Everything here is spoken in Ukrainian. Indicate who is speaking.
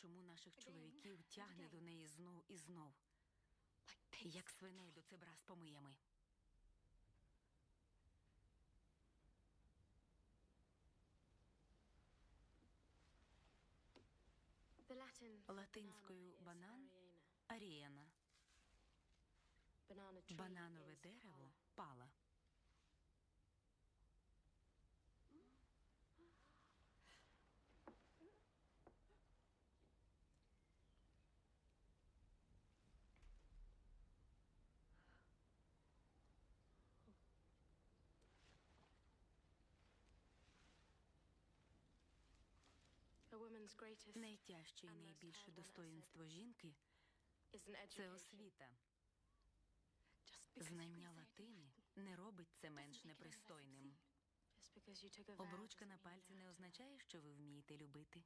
Speaker 1: чому наших чоловіків тягне до неї знов і знов, як свиней до цебра з помиями. Латинською банан? Арієна, бананове дерево Найтяжче і найбільше достоїнство жінки це освіта. Знання латини не робить це менш непристойним. Обручка на пальці не означає, що ви вмієте любити.